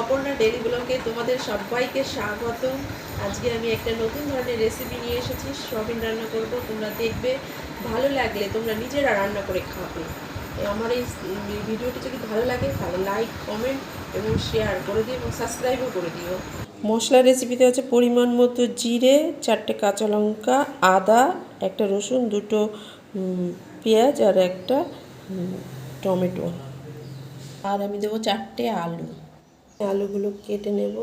Aparna daily ব্লকে তোমাদের সবাইকে স্বাগত আজকে আমি একটা নতুন ধরনের রেসিপি নিয়ে এসেছি, সবিন রান্না করব, তোমরা দেখবে। ভালো লাগলে তোমরা নিজেরা রান্না করে খাবে। আমার এই ভিডিওটি যদি ভালো লাগে, তাহলে লাইক কমেন্ট এবং শেয়ার করে দিও এবং সাবস্ক্রাইবও করে দিও। মশলা রেসিপিতে হচ্ছে পরিমাণ মতো জিরে, চারটে কাঁচা লঙ্কা, আদা, একটা রসুন, দুটো পেঁয়াজ আর একটা টমেটো। আর আমি দেবো চারটে আলু। আলুগুলো কেটে নেব।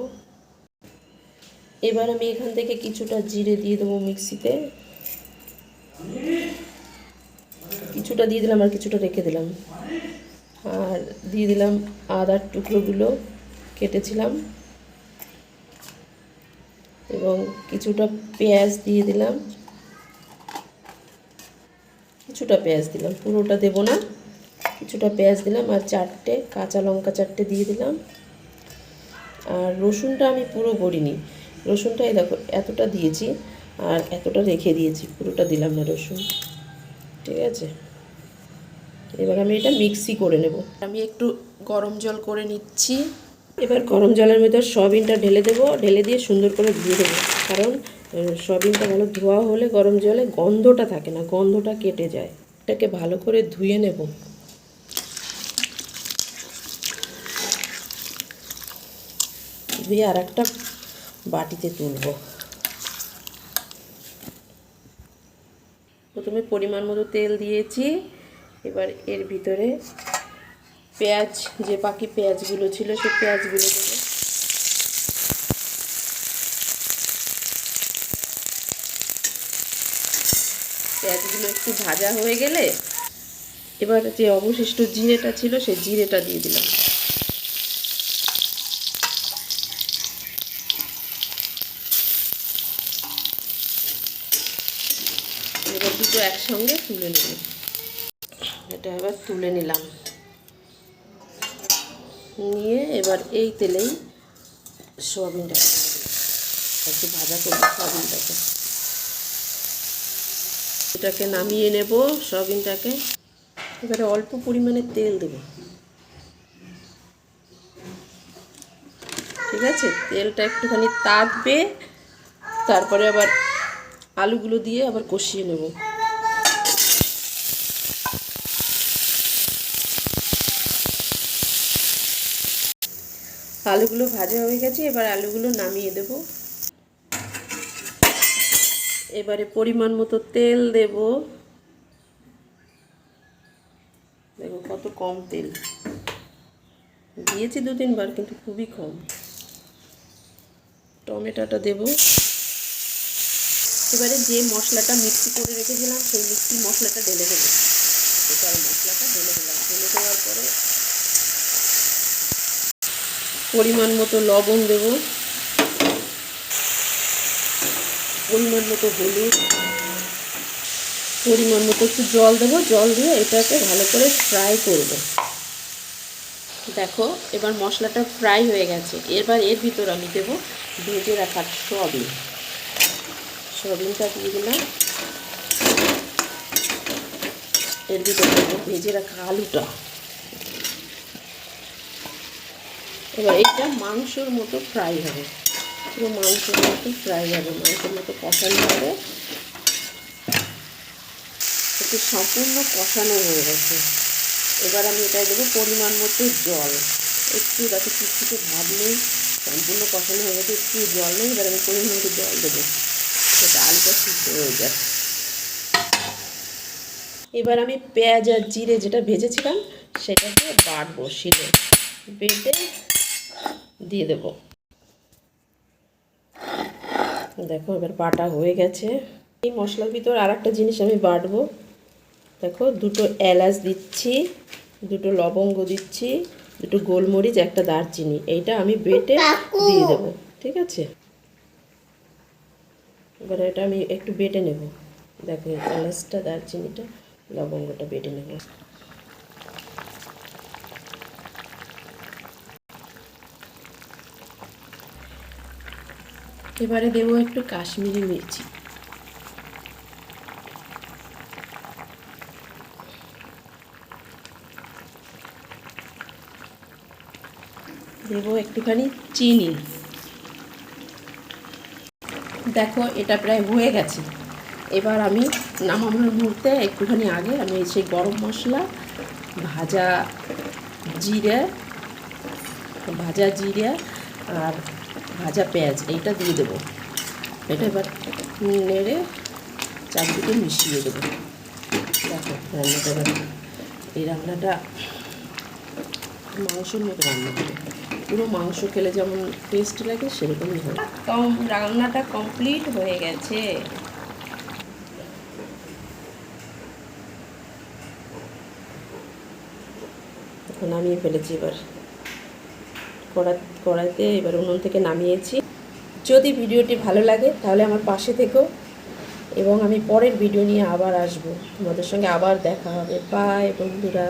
এবার আমি এখান থেকে কিছুটা জিরে দিয়ে দেবো মিক্সিতে। কিছুটা দিয়ে দিলাম আর কিছুটা রেখে দিলাম। আর দিয়ে দিলাম আদার টুকরোগুলো, কেটেছিলাম। এবং কিছুটা পেঁয়াজ দিয়ে দিলাম। কিছুটা পেঁয়াজ দিলাম, পুরোটা দেবো না। কিছুটা পেঁয়াজ দিলাম আর চারটে কাঁচা লঙ্কা চারটে দিয়ে দিলাম। আর রসুনটা আমি পুরো করিনি রসুনটা এই দেখো এতটা দিয়েছি আর এতটা রেখে দিয়েছি পুরোটা দিলাম না রসুন। ঠিক আছে? এবার আমি এটা মিক্সি করে নেব। আমি একটু গরম জল করে নিচ্ছি। এবার গরম জলের মধ্যে সয়াবিনটা ঢেলে দেবো। ঢেলে দিয়ে সুন্দর করে ধুয়ে দেবো। কারণ আহ, সয়াবিনটা ভালো ধোয়া হলে গরম জলে গন্ধটা থাকে না গন্ধটা কেটে যায়। এটাকে ভালো করে ধুয়ে নেব। ধুয়ে আর একটা বাটিতে তুলব। প্রথমে পরিমাণ মতো তেল দিয়েছি, এবার এর ভিতরে পেঁয়াজ, যে বাকি পেঁয়াজগুলো ছিল সে পেঁয়াজগুলো পেঁয়াজগুলো একটু ভাজা হয়ে গেলে এবার যে অবশিষ্ট জিরেটা ছিল সেই জিরেটা দিয়ে দিলাম এবার দুটো একসঙ্গে তুলে নেব। এটা এবার তুলে নিলাম। নিয়ে এবার এই তেলেই সোয়াবিনটা একটু ভাজা করব সোয়াবিনটাকে। এটাকে নামিয়ে নেব সোয়াবিনটাকে। এবারে অল্প পরিমাণে তেল দেব। ঠিক আছে? তেলটা একটুখানি তাপবে তারপরে আবার আলুগুলো দিয়ে আবার কষিয়ে নেব। আলুগুলো ভাজা হয়ে গেছে, এবার আলুগুলো নামিয়ে দেব। এবারে পরিমাণ মতো তেল দেব। দেখো কত কম তেল। দিয়েছি দু তিনবার কিন্তু খুবই কম। টমেটোটা দেব। এবারে যে মশলাটা মিক্সি করে রেখেছিলাম, সেই মিক্সি মশলাটা ঢেলে দেবো। টোটাল মশলাটা ঢেলে দিলাম। ঢেলে দেওয়ার পরে পরিমাণ মতো লবণ দেব। পরিমাণ মতো হলুদ। পরিমাণ মতো একটু জল দেবো। জল দিয়ে এটাকে ভালো করে ফ্রাই করব। দেখো, এবার মশলাটা ফ্রাই হয়ে গেছে। এবার এর ভিতর আমি দেব ভেজে রাখা সয়াবিন। সয়াবিনটা দিয়ে দিলাম। এর ভিতর ভেজে রাখা আলুটা। এবার এটা মাংসর মতো ফ্রাই হবে। পুরো মাংসের মতো ফ্রাই হবে। মাংসের মতো কষানো হবে। একটু সম্পূর্ণ কষানো হয়ে গেছে। এবার আমি এটাই দেবো পরিমাণ মতো জল। একটু যাতে কিছু ভাব নেই। সম্পূর্ণ কষানো হয়ে গেছে, একটু জল নেই। এবার আমি পরিমাণ মতো জল দেবো। সেটা আলুটা সিদ্ধ হয়ে যায় এবার আমি পেঁয়াজ আর জিরে যেটা ভেজেছিলাম, সেটাকে বাটবো শিলে বেটে দিয়ে দেবো। দেখো এবার বাটা হয়ে গেছে। এই মশলার ভিতর আর একটা জিনিস আমি বাটবো। দেখো দুটো এলাচ দিচ্ছি দুটো লবঙ্গ দিচ্ছি দুটো গোলমরিচ একটা দারচিনি। এইটা আমি বেটে দিয়ে দেবো ঠিক আছে? এবার এটা আমি একটু বেটে নেব। দেখো এলাচটা দারচিনিটা লবঙ্গটা বেটে নেব। এবারে দেবো একটু কাশ্মীরি মির্চি। দেবো একটুখানি চিনি। দেখো, এটা প্রায় হয়ে গেছে। এবার আমি নামানোর মুহূর্তে একটুখানি আগে আমি সেই গরম মশলা, ভাজা জিরে ভাজা জিরে আর ভাজা পেঁয়াজ এইটা দিয়ে দেবো। এটা এবার নেড়ে চারদিকে মিশিয়ে দেবো। দেখো রান্নাটা এবার এই রান্নাটা মাংসের মতো রান্না হবে। পুরো মাংস খেলে যেমন টেস্ট লাগে সেরকমই হয় কম রান্নাটা কমপ্লিট হয়ে গেছে। এখন নামিয়ে ফেলেছি এবার। কড়া কড়াইতে এবার উনুন থেকে নামিয়েছি। যদি ভিডিওটি ভালো লাগে তাহলে আমার পাশে থেকো এবং আমি পরের ভিডিও নিয়ে আবার আসব। তোমাদের সঙ্গে আবার দেখা হবে। বাই বন্ধুরা।